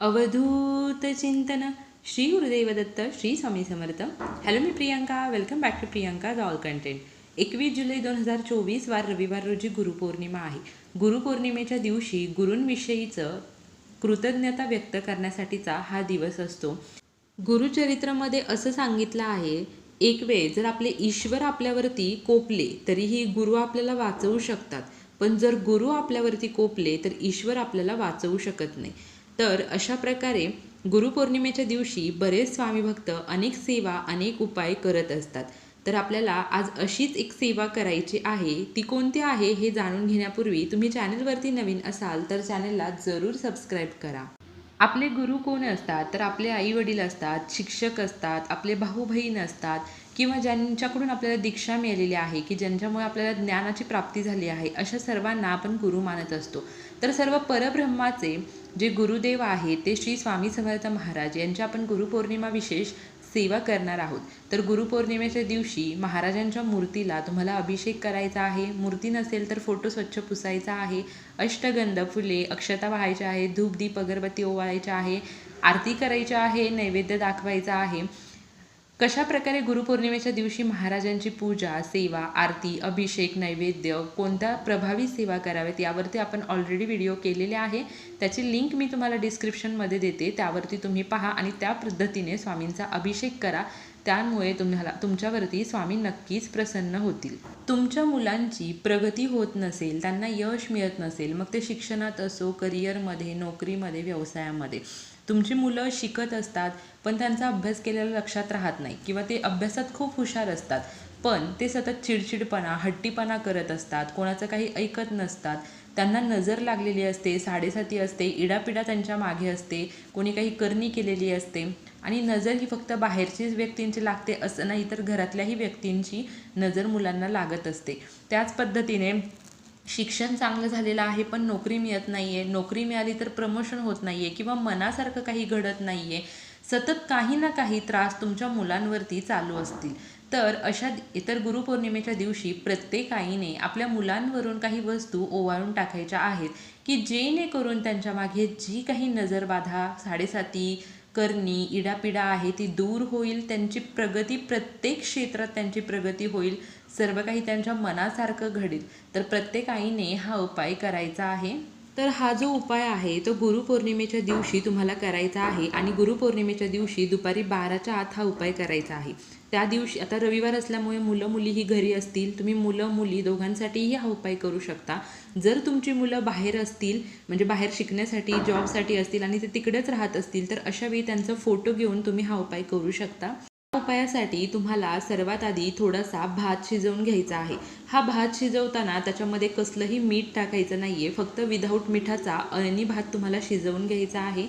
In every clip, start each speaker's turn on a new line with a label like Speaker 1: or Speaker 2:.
Speaker 1: अवधूत चिंतन. Shri Gurudevdatta Shri Swami Samarth. Hello me Priyanka. Welcome back to Priyanka all content एकवीस जुलै दोन हजार चोवीस वार रविवार रोजी गुरुपौर्णिमा आहे. गुरुपौर्णिमेच्या दिवशी गुरूंविषयीचं कृतज्ञता व्यक्त करण्यासाठीचा हा दिवस असतो. गुरुचरित्रामध्ये असं सांगितलं आहे एक वेळ जर आपले ईश्वर आपल्यावरती कोपले तरीही गुरु आपल्याला वाचवू शकतात. पण जर गुरु आपल्यावरती कोपले तर ईश्वर आपल्याला वाचवू शकत नाही. तर अशा प्रकारे गुरुपौर्णिमेच्या दिवशी बरेच स्वामी भक्त अनेक सेवा अनेक उपाय करत असतात. तर आपल्याला आज अशीच एक सेवा करायची आहे. ती कोणती आहे हे जाणून घेण्यापूर्वी तुम्ही चॅनलवरती नवीन असाल तर चॅनलला जरूर सबस्क्राईब करा. आपले गुरु कोण असतात? तर आपले आई वडील असतात शिक्षक असतात आपले भाऊ बहीण असतात. किंवा ज्यांच्याकडून आपल्याला दीक्षा मिळालेली आहे की ज्यांच्यामुळे आपल्याला ज्ञानाची प्राप्ती झाली आहे अशा सर्वांना आपण गुरु मानत असतो. तर सर्व परब्रह्माचे जे गुरुदेव आहेत ते श्री स्वामी समर्थ महाराज यांच्या आपण गुरुपौर्णिमा विशेष सेवा करणार आहोत. तर गुरुपौर्णिमेच्या दिवशी महाराजांच्या मूर्तीला तुम्हाला अभिषेक करायचा आहे. मूर्ती नसेल तर फोटो स्वच्छ पुसायचा आहे. अष्टगंध फुले अक्षता व्हायच्या आहे धूपदीप अगरबत्ती ओवाळायच्या आहे आरती करायची आहे नैवेद्य दाखवायचा आहे. कशा प्रकारे गुरुपौर्णिमेच्या दिवशी महाराजांची पूजा सेवा आरती अभिषेक नैवेद्य कोणत्या प्रभावी सेवा कराव्यात यावरती आपण ऑलरेडी व्हिडिओ केलेले आहे. त्याची लिंक मी तुम्हाला डिस्क्रिप्शनमध्ये देते. त्यावरती तुम्ही पहा आणि त्या पद्धतीने स्वामींचा अभिषेक करा. त्यामुळे तुम्हाला तुमच्यावरती स्वामी नक्कीच प्रसन्न होतील. तुमच्या मुलांची प्रगती होत नसेल त्यांना यश मिळत नसेल मग ते शिक्षणात असो करिअरमध्ये नोकरीमध्ये व्यवसायामध्ये. तुमची मुलं शिकत असतात पण त्यांचा अभ्यास केलेला लक्षात राहत नाही किंवा ते अभ्यासात खूप हुशार असतात. पण ते सतत चिडचिडपणा हट्टीपणा करत असतात कोणाचं काही ऐकत नसतात. त्यांना नजर लागलेली असते साडेसाती असते इडापिडा त्यांच्या मागे असते कोणी काही करणी केलेली असते. आणि नजर ही फक्त बाहेरचीच व्यक्तींची लागते असं नाही तर घरातल्याही व्यक्तींची नजर मुलांना लागत असते. त्याच पद्धतीने शिक्षण चांगलं झालेलं आहे पण नोकरी मिळत नाही आहे नोकरी मिळाली तर प्रमोशन होत नाही आहे किंवा मनासारखं काही घडत नाही आहे सतत काही ना काही त्रास तुमच्या मुलांवरती चालू असतील. तर अशा इतर गुरुपौर्णिमेच्या दिवशी प्रत्येक आईने आपल्या मुलांवरून काही वस्तू ओवाळून टाकायच्या आहेत की जेणेकरून त्यांच्या मागे जी काही नजरबाधा साडेसाती करणी इडापिडा आहे ती दूर होईल त्यांची प्रगती प्रत्येक क्षेत्रात त्यांची प्रगती होईल सर्व काही त्यांच्या मनासारखं घडेल. तर प्रत्येक आईने हा उपाय करायचा आहे. तर हा जो उपाय आहे तो गुरुपौर्णिमेच्या दिवशी तुम्हाला करायचा आहे आणि गुरुपौर्णिमेच्या दिवशी दुपारी बाराच्या आत हा उपाय करायचा आहे. त्या दिवशी आता रविवार असल्यामुळे मुलं मुली ही घरी असतील तुम्ही मुलं मुली दोघांसाठीही हा उपाय करू शकता. जर तुमची मुलं बाहेर असतील म्हणजे बाहेर शिकण्यासाठी जॉबसाठी असतील आणि ते तिकडेच राहत असतील तर अशावेळी त्यांचा फोटो घेऊन तुम्ही हा उपाय करू शकता. उपायासाठी तुम्हाला सर्वात आधी थोडासा भात शिजवून घ्यायचा आहे. हा भात शिजवताना त्याच्यामध्ये कसलंही मीठ टाकायचं नाही आहे फक्त विदाऊट मिठाचा अळणी भात तुम्हाला शिजवून घ्यायचा आहे.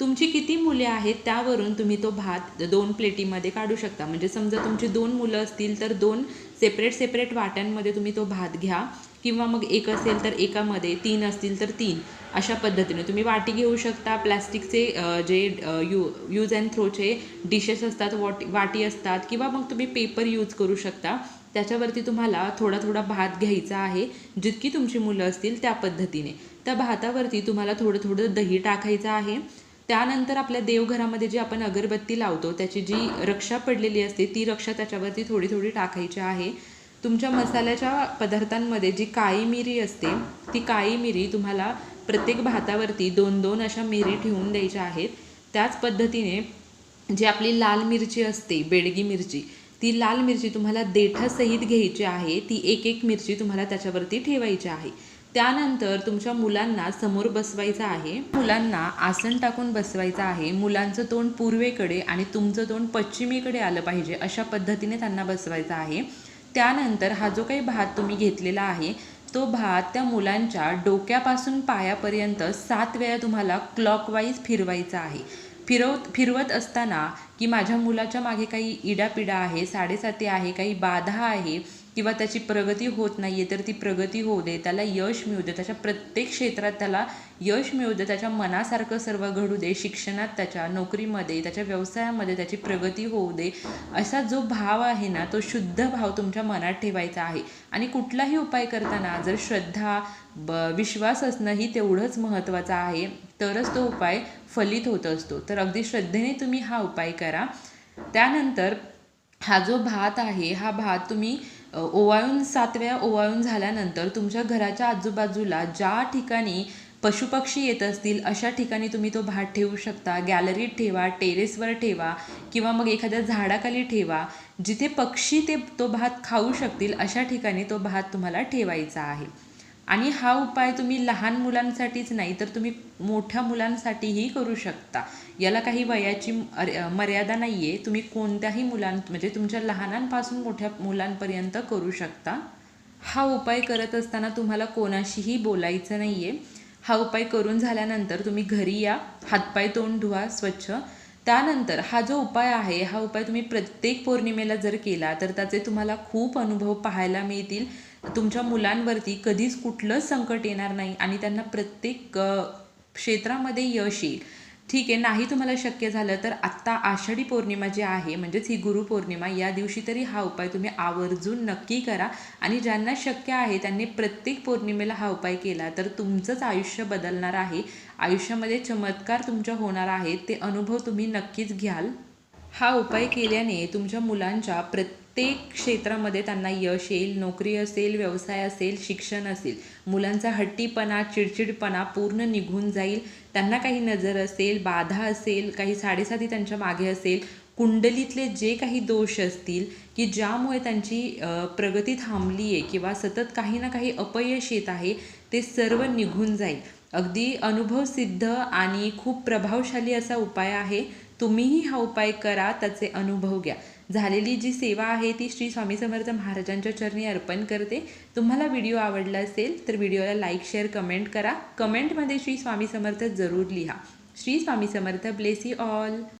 Speaker 1: तुमची किती मुले आहेत त्यावरून तुम्ही तो भात दोन प्लेटीमध्ये काढू शकता. म्हणजे समजा तुमची दोन मुलं असतील तर दोन सेपरेट सेपरेट वाट्यांमध्ये तुम्ही तो भात घ्या. किंवा मग एक असेल तर एकामध्ये तीन असतील तर तीन. अशा पद्धतीने तुम्ही वाटी घेऊ शकता. प्लॅस्टिकचे जे यू यूज अँड थ्रोचे डिशेस असतात वॉटी वाटी असतात किंवा मग तुम्ही पेपर यूज करू शकता. त्याच्यावरती तुम्हाला थोडा थोडा भात घ्यायचा आहे. जितकी तुमची मुलं असतील त्या पद्धतीने. त्या भातावरती तुम्हाला थोडं थोडं दही टाकायचं आहे. त्यानंतर आपल्या देवघरामध्ये जी आपण अगरबत्ती लावतो त्याची जी रक्षा पडलेली असते ती रक्षा त्याच्यावरती थोडी थोडी टाकायची आहे. तुमच्या मसाल्याच्या पदार्थांमध्ये जी काळी मिरी असते ती काळी मिरी तुम्हाला प्रत्येक भातावरती दोन दोन अशा मिरी ठेवून द्यायच्या आहेत. त्याच पद्धतीने जी आपली लाल मिरची असते बेडगी मिरची ती लाल मिरची तुम्हाला देठासहित घ्यायची आहे. ती एक एक मिरची तुम्हाला त्याच्यावरती ठेवायची आहे. त्यानंतर तुमच्या मुलांना समोर बसवायचं आहे. मुलांना आसन टाकून बसवायचं आहे. मुलांचं तोंड पूर्वेकडे आणि तुमचं तोंड पश्चिमेकडे आलं पाहिजे अशा पद्धतीने त्यांना बसवायचं आहे. त्यानंतर हा जो काही भात तुम्ही घेतलेला आहे तो भात त्या मुलांच्या डोक्यापासून पायापर्यंत सात वेळा तुम्हाला क्लॉकवाईज फिरवायचा आहे. फिरव फिरवत असताना की माझ्या मुलाच्या मागे काही इडापिडा आहे साडेसाती आहे काही बाधा आहे किंवा त्याची प्रगती होत नाही आहे तर ती प्रगती होऊ दे त्याला यश मिळू दे. त्याच्या प्रत्येक क्षेत्रात त्याला यश मिळू दे त्याच्या मनासारखं सर्व घडू दे शिक्षणात त्याच्या नोकरीमध्ये त्याच्या व्यवसायामध्ये त्याची प्रगती होऊ दे. असा जो भाव आहे ना तो शुद्ध भाव तुमच्या मनात ठेवायचा आहे. आणि कुठलाही उपाय करताना जर श्रद्धा ब विश्वास असणंही तेवढंच महत्त्वाचं आहे तरच तो उपाय फलित होत असतो. तर अगदी श्रद्धेने तुम्ही हा उपाय करा. त्यानंतर हा जो भात आहे हा भात तुम्ही ओवाळून सातव्या ओवाळून झाल्यानंतर तुमच्या घराच्या आजूबाजूला ज्या ठिकाणी पशुपक्षी येत असतील अशा ठिकाणी तुम्ही तो भात ठेवू शकता. गॅलरीत ठेवा टेरेसवर ठेवा किंवा मग एखाद्या झाडाखाली ठेवा. जिथे पक्षी ते तो भात खाऊ शकतील अशा ठिकाणी तो भात तुम्हाला ठेवायचा आहे. आणि हा उपाय तुम्ही लहान मुलांसाठीच नाही तर तुम्ही मोठ्या मुलांसाठीही करू शकता. याला काही वयाची अर- मर्यादा नाही आहे तुम्ही कोणत्याही मुलां म्हणजे तुमच्या लहानांपासून मोठ्या मुलांपर्यंत करू शकता. हा उपाय करत असताना तुम्हाला कोणाशीही बोलायचं नाही आहे हा उपाय करून झाल्यानंतर तुम्ही घरी या हातपाय तोंड धुवा स्वच्छ. त्यानंतर हा जो उपाय आहे हा उपाय तुम्ही प्रत्येक पौर्णिमेला जर केला तर त्याचे तुम्हाला खूप अनुभव पाहायला मिळतील. तुमच्या मुलांवरती कधीच कुठलंच संकट येणार नाही आणि त्यांना प्रत्येक क्षेत्रामध्ये यश येईल. ठीक आहे नाही तुम्हाला शक्य झालं तर आत्ता आषाढी पौर्णिमा जी आहे म्हणजेच ही गुरुपौर्णिमा या दिवशी तरी हा उपाय तुम्ही आवर्जून नक्की करा. आणि ज्यांना शक्य आहे त्यांनी प्रत्येक पौर्णिमेला हा उपाय केला तर तुमचंच आयुष्य बदलणार आहे. आयुष्यामध्ये चमत्कार तुमच्या होणार आहेत ते अनुभव तुम्ही नक्कीच घ्याल. हा उपाय केल्याने तुमच्या मुलांच्या प्रत्येक क्षेत्रामध्ये त्यांना यश येईल नोकरी असेल व्यवसाय असेल शिक्षण असेल मुलांचा हट्टीपणा चिडचिडपणा पूर्ण निघून जाईल. त्यांना काही नजर असेल बाधा असेल काही साडेसाती त्यांच्या मागे असेल कुंडलीतले जे काही दोष असतील की ज्यामुळे त्यांची प्रगती थांबली आहे किंवा सतत काही ना काही अपयश येत आहे ते सर्व निघून जाईल. अगदी अनुभव सिद्ध आणि खूप प्रभावशाली असा उपाय आहे. तुम्हीही हा उपाय करा त्याचे अनुभव घ्या. झालेली जी सेवा आहे ती श्री स्वामी समर्थ महाराजांच्या चरणी अर्पण करते. तुम्हाला व्हिडिओ आवडला असेल तर व्हिडिओला लाईक शेअर कमेंट करा. कमेंटमध्ये श्री स्वामी समर्थ जरूर लिहा. Shri Swami Samarth bless you all.